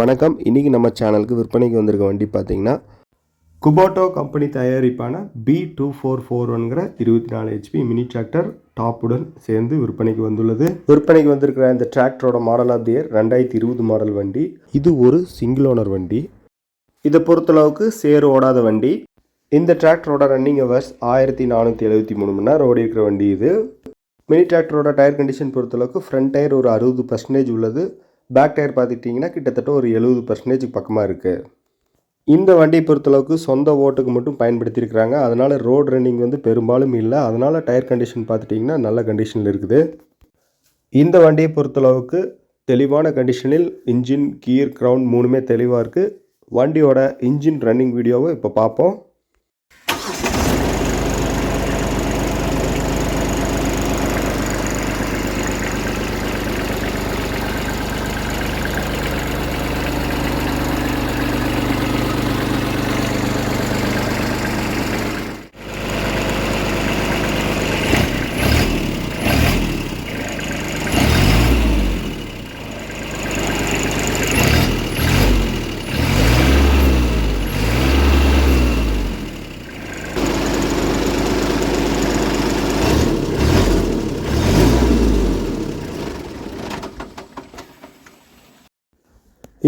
வணக்கம். இன்றைக்கி நம்ம சேனலுக்கு விற்பனைக்கு வந்திருக்க வண்டி பார்த்தீங்கன்னா குபோட்டோ கம்பெனி தயாரிப்பான பி டூ ஃபோர் ஃபோர் ஒன்கிற இருபத்தி நாலு ஹெச்பி மினி டிராக்டர் டாப்புடன் சேர்ந்து விற்பனைக்கு வந்துள்ளது. விற்பனைக்கு வந்திருக்கிற இந்த டிராக்டரோட மாடல் ஆஃப் இயர் ரெண்டாயிரத்தி இருபது மாடல் வண்டி. இது ஒரு சிங்கிள் ஓனர் வண்டி. இதை பொறுத்தளவுக்கு சேறு ஓடாத வண்டி. இந்த டிராக்டரோட ரன்னிங் ஹவர்ஸ் ஆயிரத்தி நானூற்றி எழுபத்தி மூணு மணி நேரம் ஓடி இருக்கிற வண்டி இது. மினி டிராக்டரோட டயர் கண்டிஷன் பொறுத்தளவுக்கு ஃப்ரண்ட் டயர் ஒரு அறுபது பர்சன்டேஜ் உள்ளது. பேக் டயர் பார்த்துட்டிங்கன்னா கிட்டத்தட்ட ஒரு எழுபது பர்சன்டேஜ் பக்கமாக இருக்குது இந்த வண்டியை பொறுத்தளவுக்கு சொந்த ஓட்டுக்கு மட்டும் பயன்படுத்தியிருக்கிறாங்க. அதனால் ரோடு ரன்னிங் வந்து பெரும்பாலும் இல்லை. அதனால் டயர் கண்டிஷன் பார்த்துட்டிங்கன்னா நல்ல கண்டிஷனில் இருக்குது. இந்த வண்டியை பொறுத்தளவுக்கு தெளிவான கண்டிஷனில் இன்ஜின் கியர் க்ரௌண்ட் மூணுமே தெளிவாக இருக்குது வண்டியோட இன்ஜின் ரன்னிங் வீடியோவை இப்போ பார்ப்போம்.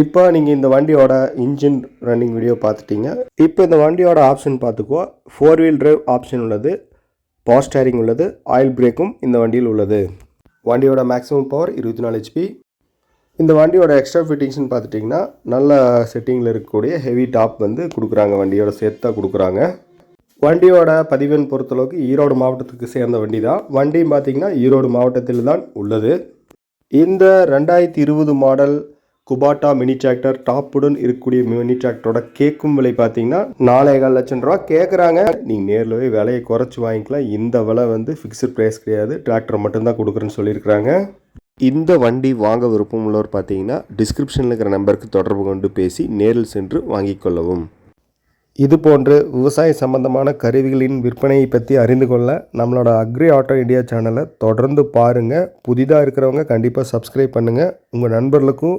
இப்போ நீங்கள் இந்த வண்டியோட இன்ஜின் ரன்னிங் வீடியோ பார்த்துட்டீங்க. இப்போ இந்த வண்டியோட ஆப்ஷன் பார்த்துக்கோ ஃபோர் வீல் டிரைவ் ஆப்ஷன் உள்ளது. பவர் ஸ்டேரிங் உள்ளது. ஆயில் பிரேக்கும் இந்த வண்டியில் உள்ளது. வண்டியோட மேக்ஸிமம் பவர் இருபத்தி நாலு ஹெச்பி இந்த வண்டியோட எக்ஸ்ட்ரா ஃபிட்டிங்ஸ்னு பார்த்துட்டிங்கன்னா நல்ல செட்டிங்கில் இருக்கக்கூடிய ஹெவி டாப் வந்து கொடுக்குறாங்க. வண்டியோட சேர்த்தா கொடுக்குறாங்க. வண்டியோட பதிவெண் பொறுத்தளவுக்கு ஈரோடு மாவட்டத்துக்கு சேர்ந்த வண்டி தான் வண்டியும் பார்த்தீங்கன்னா ஈரோடு மாவட்டத்தில் தான் உள்ளது. இந்த ரெண்டாயிரத்தி இருபது மாடல் குபாட்டா மினி டிராக்டர் டாப்புடன் இருக்கக்கூடிய மினி டிராக்டரோட கேட்கும் விலை பார்த்தீங்கன்னா நாலேகால் லட்சம் ரூபா கேட்குறாங்க நீங்கள் நேரில் போய் விலையை குறைச்சி வாங்கிக்கலாம். இந்த விலை வந்து ஃபிக்ஸ்டு ப்ரைஸ் கிடையாது. டிராக்டர் மட்டும்தான் கொடுக்குறேன்னு சொல்லியிருக்கிறாங்க. இந்த வண்டி வாங்க விருப்பம் உள்ளவர் பார்த்தீங்கன்னா டிஸ்கிரிப்ஷனில் இருக்கிற நம்பருக்கு தொடர்பு கொண்டு பேசி நேரில் சென்று வாங்கிக் கொள்ளவும். இது போன்று விவசாய சம்பந்தமான கருவிகளின் விற்பனையை பற்றி அறிந்து கொள்ள நம்மளோட அக்ரி ஆட்டோ இந்தியா சேனலை தொடர்ந்து பாருங்கள் புதிதாக இருக்கிறவங்க கண்டிப்பாக சப்ஸ்கிரைப் பண்ணுங்கள் உங்கள் நண்பர்களுக்கும்